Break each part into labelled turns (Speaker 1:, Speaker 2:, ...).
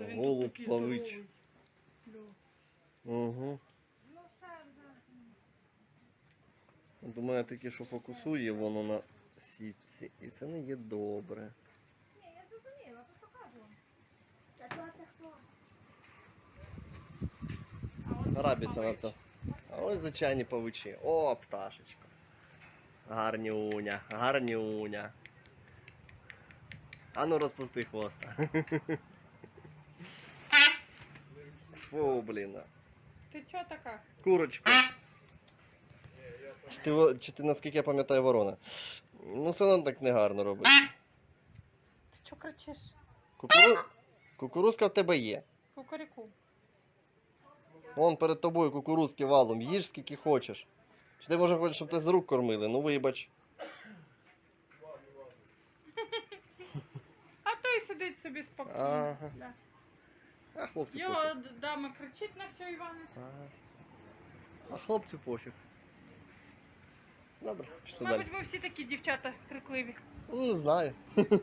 Speaker 1: Він
Speaker 2: Голуб
Speaker 1: тут такий
Speaker 2: плавич.
Speaker 1: здоровий. Да.
Speaker 2: Угу. От у мене таке, що фокусує воно на сітці. І це не є добре.
Speaker 3: Ні, я зрозуміла, то кажу. Та то це хто?
Speaker 1: А от
Speaker 2: Рабіться на то. А ось звичайні павичі. О, пташечка. Гарнюня, гарнюня. А ну розпусти хвоста. Фу, блін.
Speaker 1: Ти чого така?
Speaker 2: Курочка. Чи ти, чи ти наскільки я пам'ятаю ворона? Ну, все одно так негарно робить.
Speaker 1: Ти чого кричиш?
Speaker 2: Кукуру... Кукурузка в тебе є.
Speaker 1: Кукаріку.
Speaker 2: Вон перед тобою кукурузки валом, їж скільки хочеш. Чи ти може хочеш, щоб тебе з рук кормили? Ну вибач.
Speaker 1: А той сидить собі спокійно.
Speaker 2: Ага.
Speaker 1: Да.
Speaker 2: А хлопцю
Speaker 1: Його
Speaker 2: пофіг.
Speaker 1: дама кричить на всю Іванович.
Speaker 2: Ага. А хлопцю пофіг. Добре, пішли далі.
Speaker 1: Мабуть, ми всі такі дівчата крикливі.
Speaker 2: Ну, не знаю.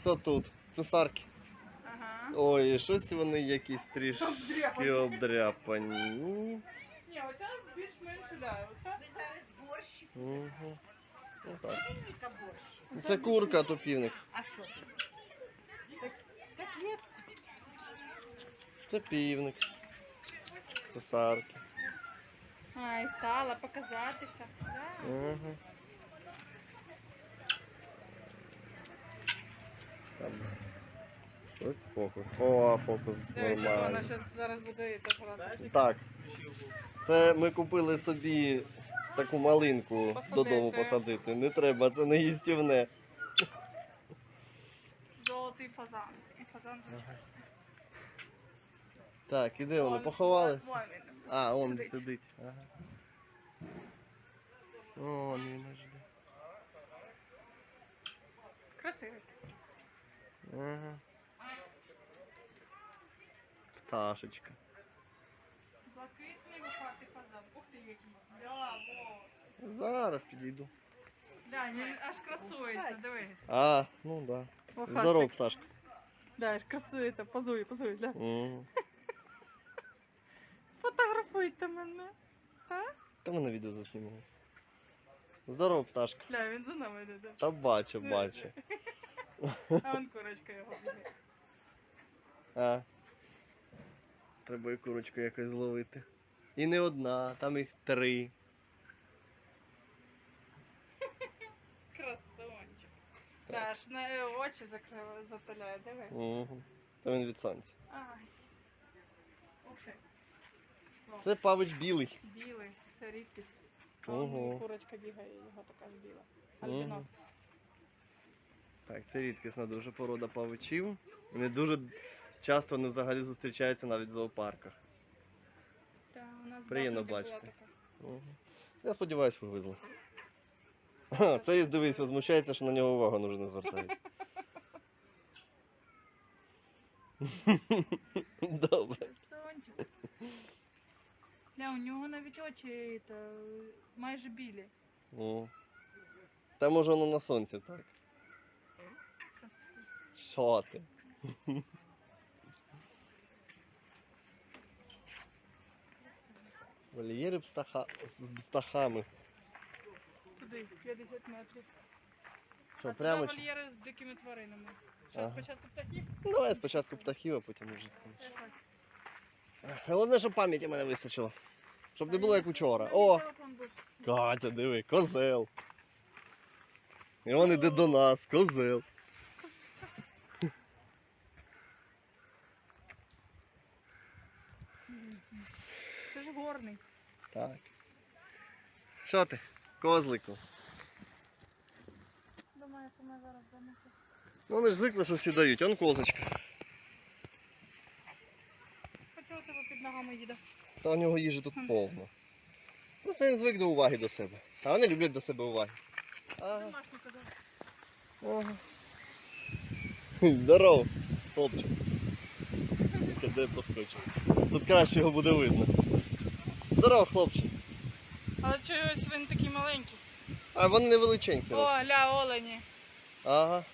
Speaker 2: Хто тут? Цесарки.
Speaker 1: Ага.
Speaker 2: Ой, щось вони якісь трішки
Speaker 1: Обдряпані.
Speaker 2: обдряпані.
Speaker 1: Ні, оця більш-менш да. Оця
Speaker 3: борщ.
Speaker 2: Угу. Ну, так.
Speaker 3: Яка борщ?
Speaker 2: Це курка, то півник.
Speaker 3: А що ти? Так є.
Speaker 2: Це півник. Цесарки.
Speaker 1: А, і встала показатися. Да.
Speaker 2: Угу. Там. Щось фокус. О, фокус
Speaker 1: Дивись, вона
Speaker 2: нормальний.
Speaker 1: щас зараз буде і так.
Speaker 2: Так. Це ми купили собі таку малинку
Speaker 1: Посадити.
Speaker 2: додому посадити. Не треба, це не їстівне.
Speaker 1: Золотий фазан. І фазан.
Speaker 2: Так, і де воно?
Speaker 1: Вон,
Speaker 2: Поховалися?
Speaker 1: вон він.
Speaker 2: А, он
Speaker 1: Сидить.
Speaker 2: сидить. Ага. О, він аж де.
Speaker 1: Красивий.
Speaker 2: Ага. Пташечка.
Speaker 1: Блакитний вухатий фазан. Ух ти який. Да, во.
Speaker 2: Зараз підійду.
Speaker 1: Да, він аж красується, диви.
Speaker 2: А, ну да.
Speaker 1: Вухастик.
Speaker 2: Здоров, пташка.
Speaker 1: Да, аж красується, позує, позує, да.
Speaker 2: Угу.
Speaker 1: Фотографуйте мене. Так?
Speaker 2: Та ми на відео заснімемо. Здоров, пташка.
Speaker 1: Бля, він за нами йде. да.
Speaker 2: Та бачу, бачу.
Speaker 1: А вон курочка його бігає.
Speaker 2: А. Треба і курочку якось зловити. І не одна, там їх три.
Speaker 1: Красончик. Да, аж на е, очі закрила, затуляє, диви.
Speaker 2: Угу. Та він від сонця.
Speaker 1: Ай. Ух ти.
Speaker 2: Це павич білий.
Speaker 1: Білий, це рідкість.
Speaker 2: Ого.
Speaker 1: Курочка бігає, його така ж біла. Альбінос.
Speaker 2: Так, це рідкісна дуже порода павичів. Вони дуже часто вони взагалі зустрічаються навіть в зоопарках.
Speaker 1: Та, у нас
Speaker 2: Приємно бачити. Угу. Я сподіваюсь, вивезли. Це дивись, возмущається, що на нього увагу дуже не звертають. Добре.
Speaker 1: Ля, у нього навіть очі та, майже білі.
Speaker 2: О. Та може воно на сонці, так.
Speaker 1: Красиві.
Speaker 2: Що ти? Вольєри птаха... з птахами.
Speaker 1: Туди, 50 метрів.
Speaker 2: Що,
Speaker 1: а
Speaker 2: прямо
Speaker 1: туди
Speaker 2: чи?
Speaker 1: вольєри з дикими тваринами. Що,
Speaker 2: Ага.
Speaker 1: спочатку птахів?
Speaker 2: Ну, Давай спочатку птахів, а потім вже. інші.
Speaker 1: Так.
Speaker 2: Головне, щоб пам'яті мене вистачило. Щоб не було як учора. О,
Speaker 1: телефон був.
Speaker 2: Катя, диви, козел. І він іде до нас, козел.
Speaker 1: Це ж горний.
Speaker 2: Так. Що ти? Козлику.
Speaker 1: Думаю, що ми зараз дамо.
Speaker 2: Ну вони ж звикли, що всі дають, он козочка.
Speaker 1: Хоча у тебе під ногами їде.
Speaker 2: Та у нього їжі тут повно. Просто він звик до уваги до себе. А вони люблять до себе уваги. Ага.
Speaker 1: Домашній
Speaker 2: ага. Здоров, хлопчик. Де поскочив. Тут краще його буде видно. Здоров, хлопчик.
Speaker 1: Але чогось він такий маленький.
Speaker 2: А вони невеличенькі.
Speaker 1: О, гля, олені.
Speaker 2: Ага.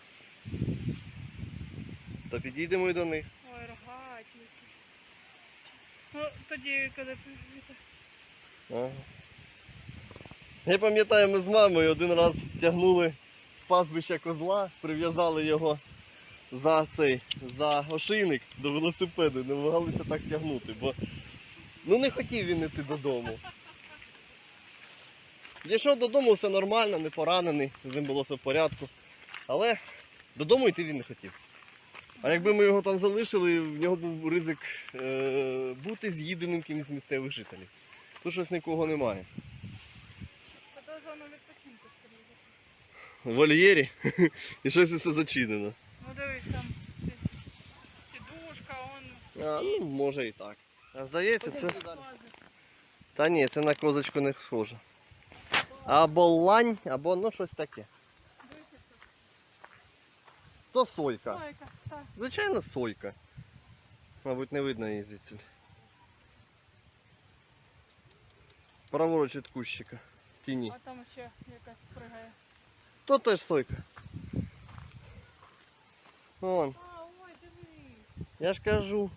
Speaker 2: Та підійдемо і до них.
Speaker 1: Ой, рогаті. Ну, тоді, коли
Speaker 2: Ага. Я пам'ятаю, ми з мамою один раз тягнули з пастбища козла, прив'язали його за цей за ошейник до велосипеду, не намагалися так тягнути, бо ну не хотів він йти додому. Дійшов додому, все нормально, не поранений, з ним було все в порядку. Але додому йти він не хотів. А якби ми його там залишили, в нього був ризик е- бути з'їденим кимось з місцевих жителів. Тут щось нікого немає.
Speaker 1: Це зона відпочинку.
Speaker 2: В вольєрі і щось усе зачинено.
Speaker 1: Ну дивись там. Сідушка, он.
Speaker 2: А, ну, може і так. А здається, це.
Speaker 1: Бази.
Speaker 2: Та ні, це на козочку не схоже. Або лань, або ну щось таке.
Speaker 1: Дивися, що.
Speaker 2: То сойка.
Speaker 1: Лайка, так.
Speaker 2: Звичайно, сойка. Мабуть, не видно її звідси. Праворуч від кущика. В тіні.
Speaker 1: А там ще якась пригає.
Speaker 2: То теж сойка. Вон,
Speaker 1: А, ой, дивись,
Speaker 2: я ж кажу.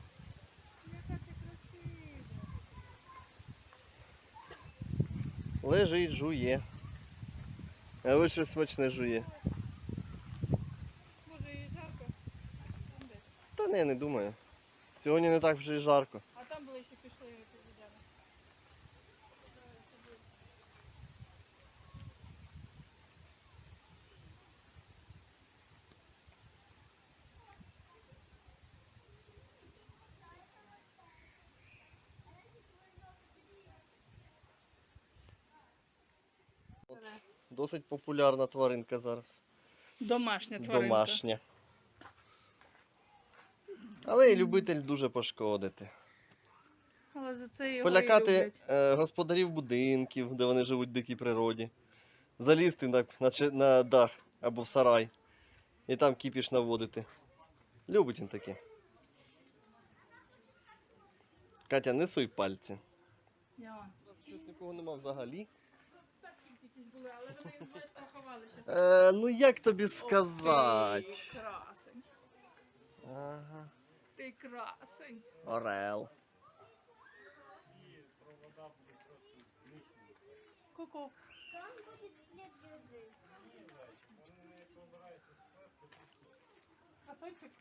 Speaker 2: Лежить, жує. А ви щось смачне жує.
Speaker 1: Може і жарко?
Speaker 2: Та не, не думаю. Сьогодні не так вже і жарко.
Speaker 1: А там ближче пішли підійдемо.
Speaker 2: Досить популярна тваринка зараз.
Speaker 1: Домашня
Speaker 2: Домашня. Але і любитель дуже пошкодити.
Speaker 1: Але за це його і
Speaker 2: Полякати
Speaker 1: люблять.
Speaker 2: е, господарів будинків, де вони живуть в дикій природі. Залізти на, на, на дах або в сарай. І там кіпіш наводити. Любить він таке. Катя, не суй пальці.
Speaker 1: Я.
Speaker 2: У нас щось нікого нема взагалі.
Speaker 1: Так якісь були, але вони десь поховалися.
Speaker 2: Е, ну як тобі сказати?
Speaker 1: Ти красень.
Speaker 2: Ага.
Speaker 1: Ти красень.
Speaker 2: Орел.
Speaker 1: Ку-ку.
Speaker 3: Там будет след грозы.
Speaker 1: Красончик.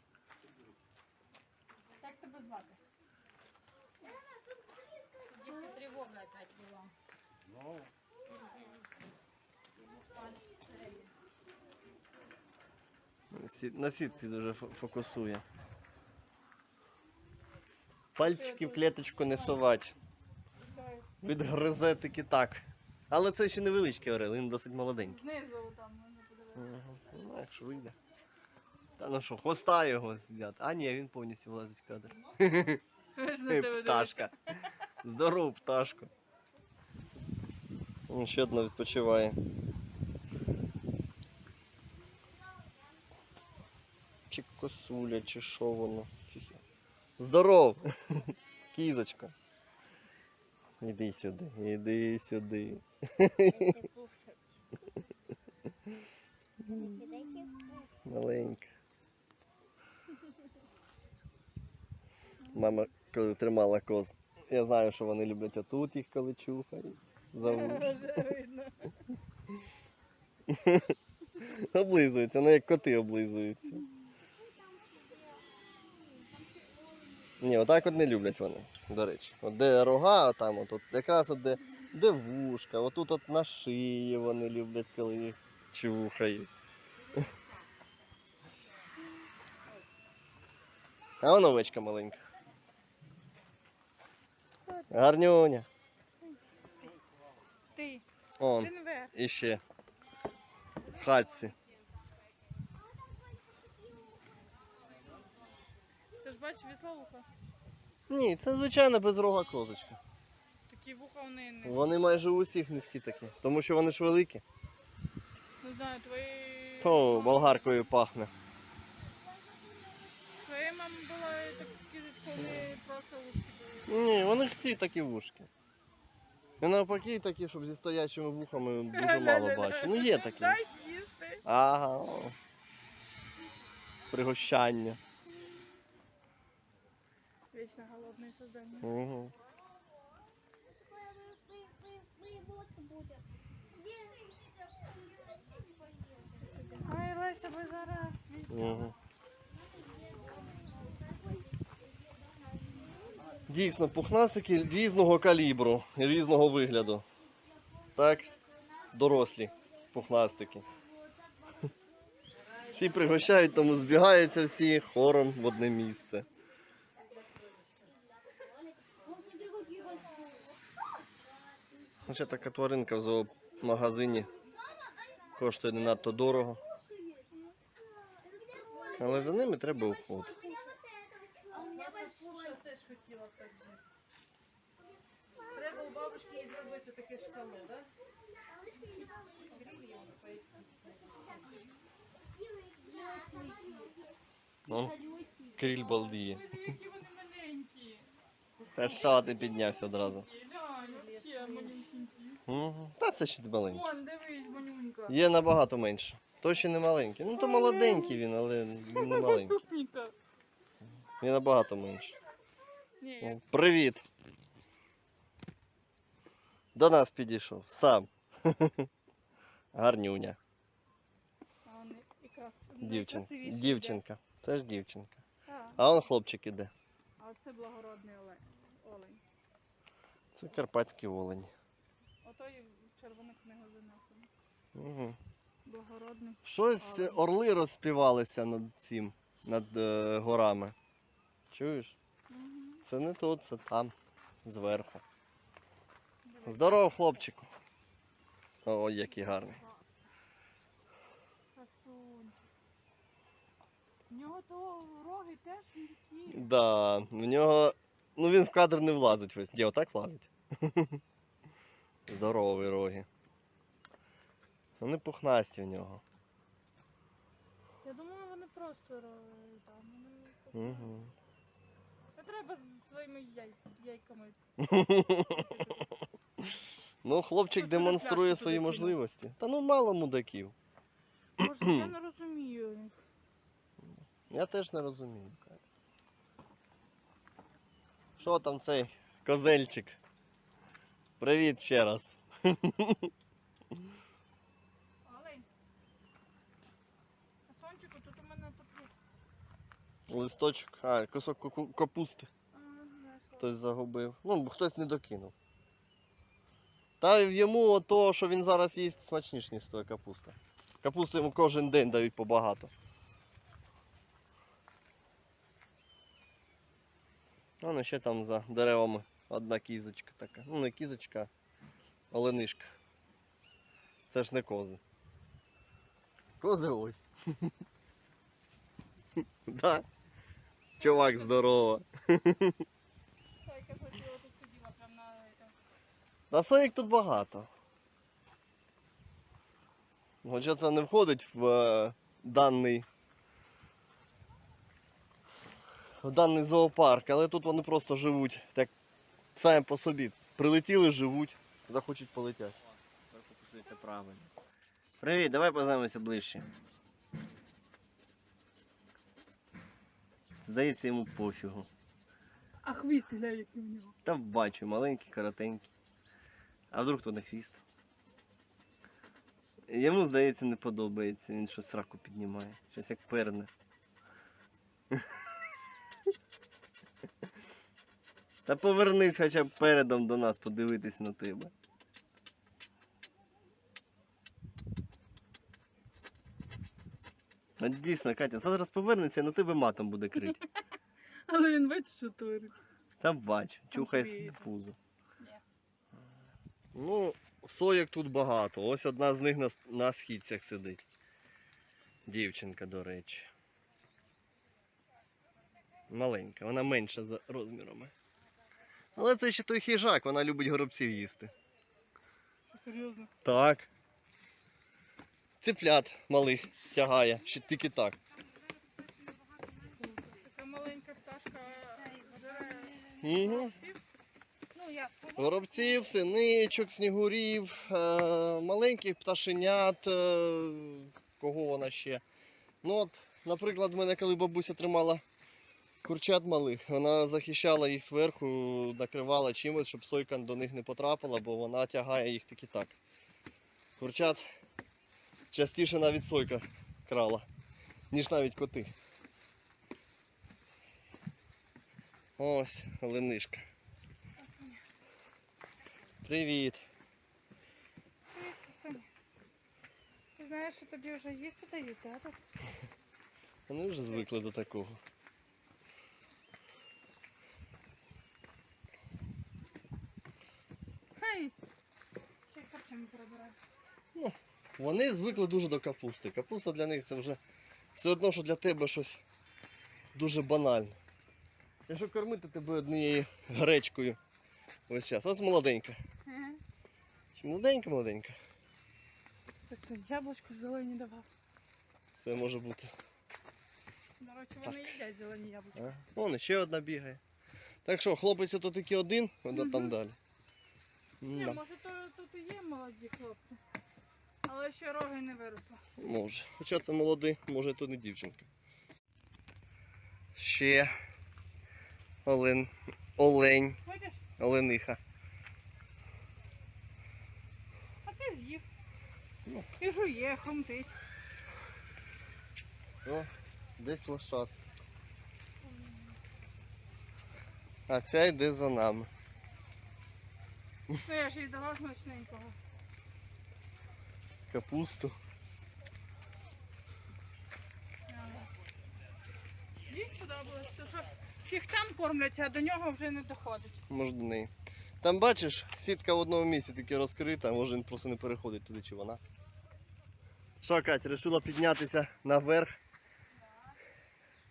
Speaker 1: Як тебе звати?
Speaker 3: Если тревога опять была.
Speaker 2: На сі- На сітці дуже фокусує. Пальчики в клеточку не совать. Відгризе таки так. Але це ще невеличкий орел, він досить молоденький.
Speaker 1: Знизу там можна подивитися.
Speaker 2: Ну, якщо вийде. Та ну що, хвоста його взяти. А ні, він повністю влазить в кадр. Пташка. Здоров, пташко. Він ще одна відпочиває. Чи косуля, чи що воно. Здоров! Кізочка. Іди сюди, іди сюди. Маленька. Мама, коли тримала коз, я знаю, що вони люблять отут їх, коли чухають. Облизуються, ну як коти облизуються. Ні, отак от не люблять вони, до речі. От де рога, там от, от якраз от де, де вушка, отут от на шиї вони люблять, коли їх чухають. А вон овечка маленька. Гарнюня.
Speaker 1: Ти.
Speaker 2: Он, іще. В хатці.
Speaker 1: Ти ж бачиш вісловуха?
Speaker 2: Ні, це звичайна безрога козочка.
Speaker 1: Такі вуха вони не.
Speaker 2: Вони майже у усіх низькі такі, тому що вони ж великі.
Speaker 1: Не знаю, твої.
Speaker 2: О, болгаркою пахне.
Speaker 1: Твоя мама була такі коли просто ушки були.
Speaker 2: Ні, вони всі такі вушки. І навпаки такі, щоб зі стоячими вухами дуже мало бачу. Ну є такі.
Speaker 1: Дай їсти.
Speaker 2: Ага. Пригощання.
Speaker 1: Вечно голодные создания.
Speaker 2: Угу.
Speaker 1: Ай, Леся, ви зараз.
Speaker 2: Угу. Дійсно, пухнастики різного калібру різного вигляду. Так, дорослі пухнастики. Всі пригощають, тому збігаються всі хором в одне місце. Хоча така тваринка в зоомагазині коштує не надто дорого. Але за ними треба уход.
Speaker 4: Теж хотіла так жити. Треба у бабушки і зробити таке ж саме, так?
Speaker 2: Ну, кріль балдіє. Та що ти піднявся одразу?
Speaker 1: Вообще.
Speaker 2: Угу. Та це ще маленький.
Speaker 1: Вон, дивись, манюнька.
Speaker 2: Є набагато менше. То ще не маленький. Ну то молоденький він, але він не маленький. Він набагато менше.
Speaker 1: Ні,
Speaker 2: О, Привіт. До нас підійшов. Сам. Гарнюня.
Speaker 1: а яка
Speaker 2: Дівчинка.
Speaker 1: найкрасивіша
Speaker 2: Дівчинка. Це ж дівчинка.
Speaker 1: Так.
Speaker 2: А он хлопчик іде.
Speaker 1: А це благородний олень. Олень.
Speaker 2: Це карпатські олені.
Speaker 1: Отой в червону книгу занесено.
Speaker 2: Угу.
Speaker 1: Благородний.
Speaker 2: Щось
Speaker 1: Олень.
Speaker 2: орли розспівалися над цим, над е, горами. Чуєш?
Speaker 1: Угу.
Speaker 2: Це не тут, це там, зверху. Здоров, хлопчику. О, який гарний.
Speaker 1: Красунчик. У нього то роги теж мілкі.
Speaker 2: Да, в нього. Ну він в кадр не влазить весь. Ні, отак влазить. Здорові роги. Вони пухнасті в нього.
Speaker 1: Я думаю, вони просто ро- там. Вони...
Speaker 2: Угу.
Speaker 1: Не треба зі своїми яй... яйками.
Speaker 2: Ну, хлопчик демонструє свої можливості. Та ну мало мудаків.
Speaker 1: Боже, я не розумію.
Speaker 2: Я теж не розумію. Що там цей козельчик? Привіт ще раз.
Speaker 1: Олень. Сончику, тут у мене тут.
Speaker 2: Листочок, а, кусок капусти хтось загубив. Ну, хтось не докинув. Та йому то, що він зараз їсть, смачніше, ніж твоя капуста. Капусту йому кожен день дають побагато. А ну ще там за деревами одна кізочка така. Ну не кізочка, а оленишка. Це ж не кози. Кози ось. Да. Чувак, здорово. Та соїк тут багато. Хоча це не входить в е, даний. В даний зоопарк, але тут вони просто живуть так самі по собі. Прилетіли, живуть, захочуть полетять. Правильно. Привіт, давай познайомимося ближче. Здається, йому пофігу.
Speaker 1: А хвіст глянь, який у нього.
Speaker 2: Та бачу, маленький, коротенький. А вдруг то не хвіст? Йому, здається, не подобається, він щось раку піднімає. Щось як перне. Та повернись хоча б передом до нас подивитись на тебе. От дійсно, Катя, зараз повернеться і на тебе матом буде крити.
Speaker 1: Але він бачить, що творить.
Speaker 2: Та бачу, чухай пузо. Ну, соєк тут багато. Ось одна з них на, на східцях сидить. Дівчинка, до речі. Маленька, вона менша за розмірами. Але це ще той хижак, вона любить горобців їсти.
Speaker 1: Серйозно.
Speaker 2: Так. Циплят малих тягає, ще тільки так.
Speaker 1: Така маленька пташка
Speaker 2: Угу.
Speaker 1: горобців.
Speaker 3: Ну, я
Speaker 2: Горобців, синичок, снігурів, е, маленьких пташенят, е, кого вона ще. Ну от, наприклад, в мене коли бабуся тримала курчат малих. Вона захищала їх зверху, накривала чимось, щоб сойка до них не потрапила, бо вона тягає їх таки так. Курчат частіше навіть сойка крала, ніж навіть коти. Ось, оленишка. Привіт.
Speaker 1: Привіт, Соня. Ти знаєш, що тобі вже їсти дають, так?
Speaker 2: Вони вже звикли до такого.
Speaker 1: Й харчами перебираю.
Speaker 2: Вони звикли дуже до капусти. Капуста для них це вже все одно, що для тебе щось дуже банальне. Якщо кормити тебе однією гречкою весь час. Ось молоденька.
Speaker 1: Ага.
Speaker 2: Молоденька, молоденька.
Speaker 1: Так це яблучко зелені давав.
Speaker 2: Це може бути.
Speaker 1: До речі, вони їдять зелені яблучка.
Speaker 2: А? Вон ще одна бігає. Так що, хлопець то тільки один, вона там далі.
Speaker 1: Ні,
Speaker 2: Да,
Speaker 1: може то тут і є молоді хлопці. Але ще роги не виросли.
Speaker 2: може. Хоча це молодий, може то не дівчинка. Ще олен. Олень.
Speaker 1: Видиш?
Speaker 2: Олениха.
Speaker 1: А це з'їв.
Speaker 2: Ну.
Speaker 1: І жує, хрумтить.
Speaker 2: О, десь лошад. А ця йде за нами.
Speaker 1: Ну я ж їй дала смачненького.
Speaker 2: Капусту.
Speaker 1: Їй сподобалось, тому що всіх там кормлять, а до нього вже не доходить.
Speaker 2: Може до неї. Там бачиш, сітка в одному місці таки розкрита, може він просто не переходить туди чи вона. Що, Катя, вирішила піднятися наверх.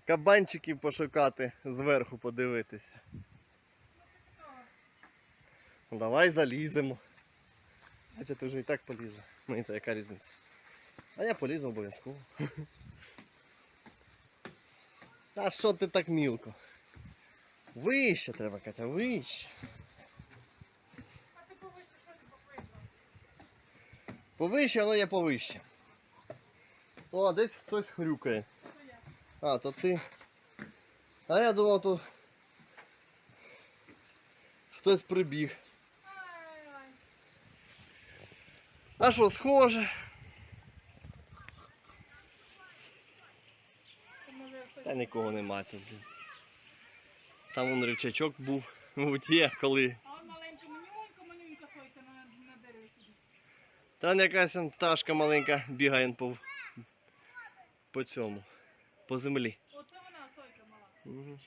Speaker 2: Кабанчиків пошукати, зверху подивитися. Ну, Давай заліземо. Хоча ти вже і так полізла. Мені то яка різниця. А я полізу обов'язково. Та що ти так мілко? Вище треба, Катя, вище.
Speaker 1: А ти повище щось пописав.
Speaker 2: Повище, воно є повище. О, десь хтось хрюкає. А, то ти. А я думав, то хтось прибіг. А що, схоже? Та нікого нема тут. Там вон рівчачок був. Мабуть, є, коли.
Speaker 1: А он маленький манюнька, манюнька сойка на, дереві сидить.
Speaker 2: Там якась пташка маленька бігає по, по цьому. По землі.
Speaker 1: Оце вона сойка мала.
Speaker 2: Мгм.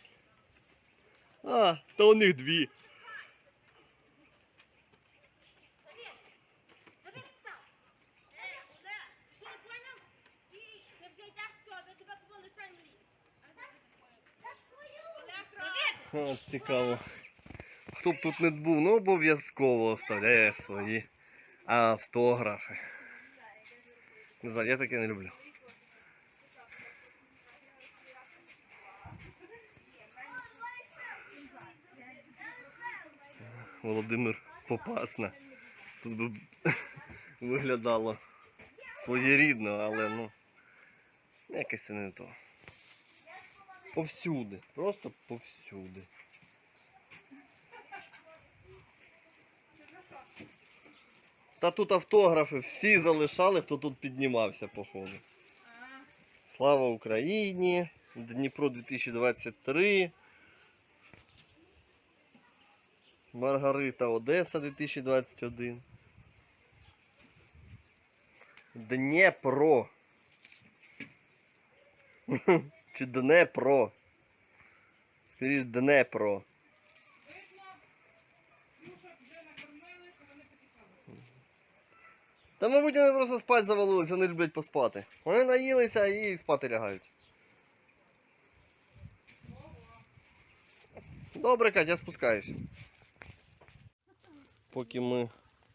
Speaker 2: А, то у них дві. Цікаво. Хто б тут не був, ну обов'язково оставляє свої автографи. Не знаю, я таке не люблю. Володимир Попасна. Тут би виглядало своєрідно, але ну якось це не то. Повсюди, просто повсюди. Та тут автографи всі залишали, хто тут піднімався, походу. Слава Україні! Дніпро 2023. Маргарита Одеса 2021. Дніпро. Чи Днепро? Скоріше Днепро. Та, мабуть, вони просто спать завалились, вони люблять поспати. Вони наїлися і спати лягають. Добре, Кать, я спускаюсь. Поки ми.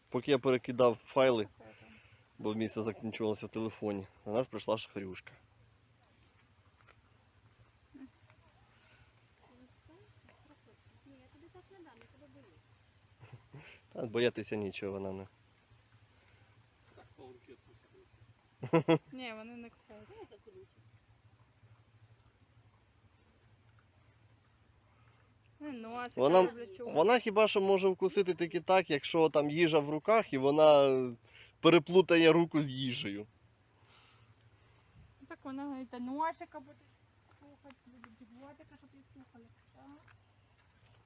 Speaker 2: Поки я перекидав файли, бо місце закінчувалося в телефоні, до нас прийшла шахрюшка. Та боятися нічого вона не.
Speaker 1: Ні, вони не кусаються. Носика
Speaker 2: Вона-
Speaker 1: люблять чухати.
Speaker 2: Вона хіба що може вкусити тільки так, якщо там їжа в руках і вона переплутає руку з їжею.
Speaker 1: Так вона говорить, та носика буде чухати, буде біготика, щоб її чухали. Так.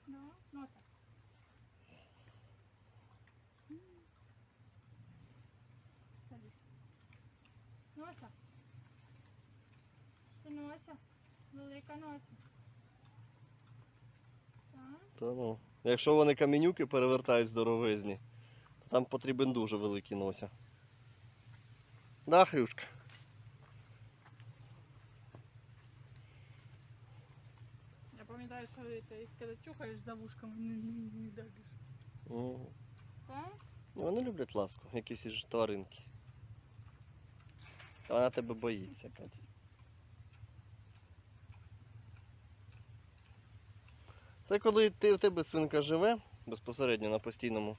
Speaker 1: Ну, носа. Це носа. Велика. Так.
Speaker 2: Та ну, якщо вони каменюки перевертають здоровизні, то там потрібен дуже великий нося. Да, Хрюшка?
Speaker 1: Я пам'ятаю, що це, коли чухаєш за вушками, не, не, не дагиш.
Speaker 2: Мгм.
Speaker 1: Так?
Speaker 2: Ну, Вони люблять ласку, якісь ж тваринки. Вона тебе боїться опять. Це коли ти, в тебе свинка живе безпосередньо на постійному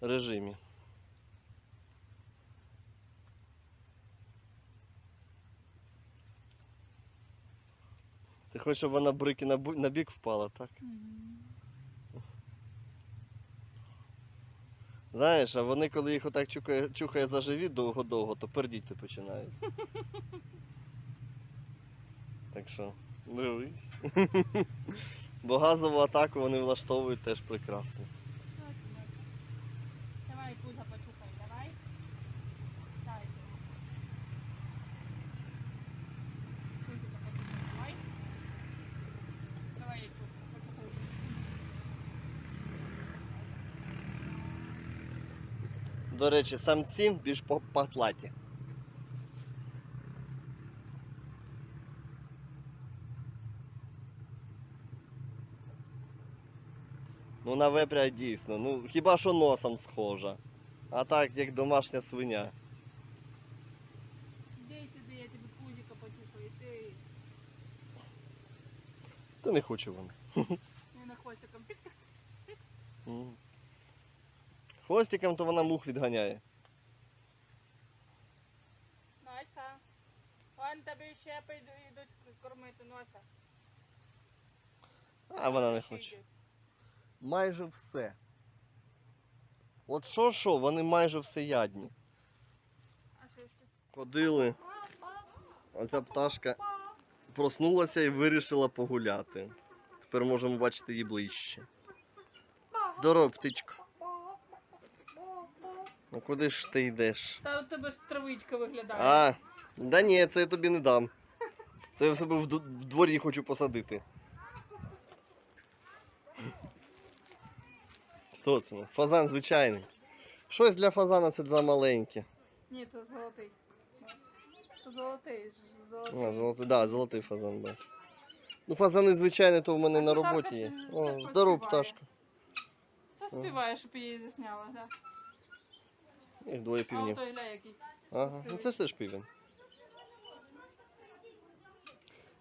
Speaker 2: режимі. Ти хочеш, щоб вона брики на, на бік впала, так? Знаєш, а вони, коли їх отак чухає, чухає за живіт довго-довго, то пердіти починають. Так що, дивись. Бо газову атаку вони влаштовують теж прекрасно.
Speaker 1: Давай, пузо почухай, давай. Дай. Давай. Давай, пузо, почухай.
Speaker 2: До речі, самці більш по- патлаті. Ну, на вепря дійсно. Ну, хіба що носом схожа. А так, як домашня свиня.
Speaker 1: Іди сюди, я тобі пузико почухаю, ти
Speaker 2: Та не хоче вона.
Speaker 1: не на хвостиком.
Speaker 2: Мгм. Хвостиком то вона мух відганяє.
Speaker 1: Нося. Вон тобі ще прийду, йдуть кормити носа.
Speaker 2: А вона не
Speaker 1: Ще
Speaker 2: хоче.
Speaker 1: йдуть.
Speaker 2: Майже все. От що що, вони майже все ядні. Ходили. Оця пташка проснулася і вирішила погуляти. Тепер можемо бачити її ближче. Здорово, птичко. Ну куди ж ти йдеш?
Speaker 1: Та у тебе ж травичка виглядає.
Speaker 2: А, да ні, це я тобі не дам. Це я в себе в дворі хочу посадити. Хто це? Фазан звичайний. Щось для фазана це для маленьке.
Speaker 1: Ні, то золотий. То золотий. золотий.
Speaker 2: А, золотий, да, золотий фазан, бачу. Ну, фазани звичайні, то в мене
Speaker 1: А
Speaker 2: на роботі є.
Speaker 1: це
Speaker 2: О, здоров, пташка.
Speaker 1: Це співає, щоб її засняла, так?
Speaker 2: Їх двоє
Speaker 1: А
Speaker 2: півнів.
Speaker 1: ото який.
Speaker 2: Ага, ну це ж теж півень.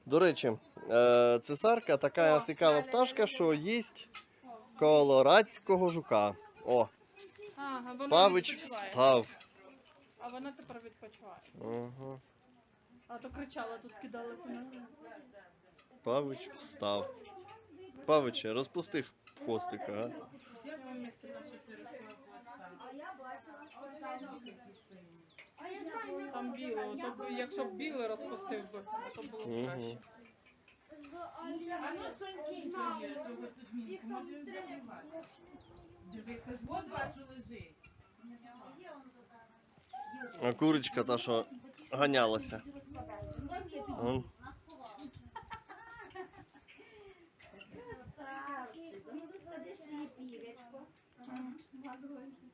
Speaker 2: До речі, е, цесарка така цікава пташка, що їсть колорадського жука. О,
Speaker 1: Ага, вона
Speaker 2: Павич
Speaker 1: відпочиває.
Speaker 2: встав.
Speaker 1: А вона тепер відпочиває.
Speaker 2: Ага.
Speaker 1: А то кричала, тут кидалася на
Speaker 2: Павич встав. Павиче, розпусти хвостика, а?
Speaker 1: Там біле, ото б- якщо б біле розпустив би, то було б краще.
Speaker 2: А курочка та, що ганялася. Он.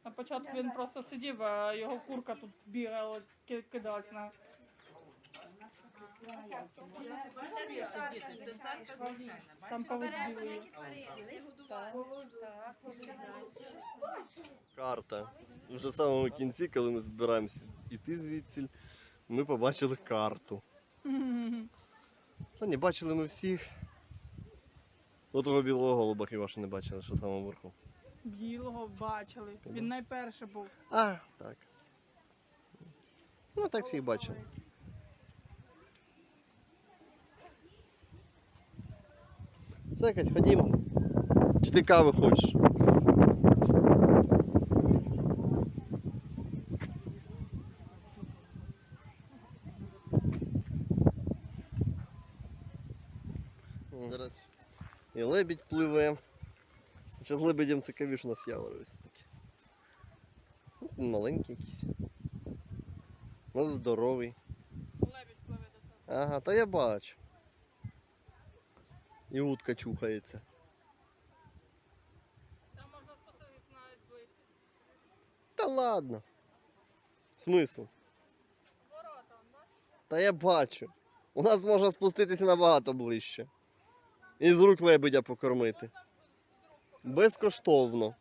Speaker 1: На початку він просто сидів, а його курка тут бігала, кидалась на. Там.
Speaker 2: Карта. Вже в самому кінці, коли ми збираємося йти звідси, ми побачили карту. Та не бачили ми всіх. От того білого голуба хіба що не бачили, що в самому верху.
Speaker 1: Білого бачили. Він найперший був.
Speaker 2: А, так. Ну так всіх бачили. Все, ходімо. Чи ти кави хочеш? Зараз і лебідь пливе. Ще з лебедем цікавіше у нас явори ось такі. Ну, Маленький якийсь. У нас здоровий.
Speaker 1: Лебідь пливе до тебе.
Speaker 2: Ага, та я бачу. І утка чухається.
Speaker 1: Там можна спасатись навіть бити.
Speaker 2: Та ладно. Смисл?
Speaker 1: Ворота, бачиш?
Speaker 2: Та я бачу. У нас можна спуститися набагато ближче. І з рук лебедя покормити. Безкоштовно.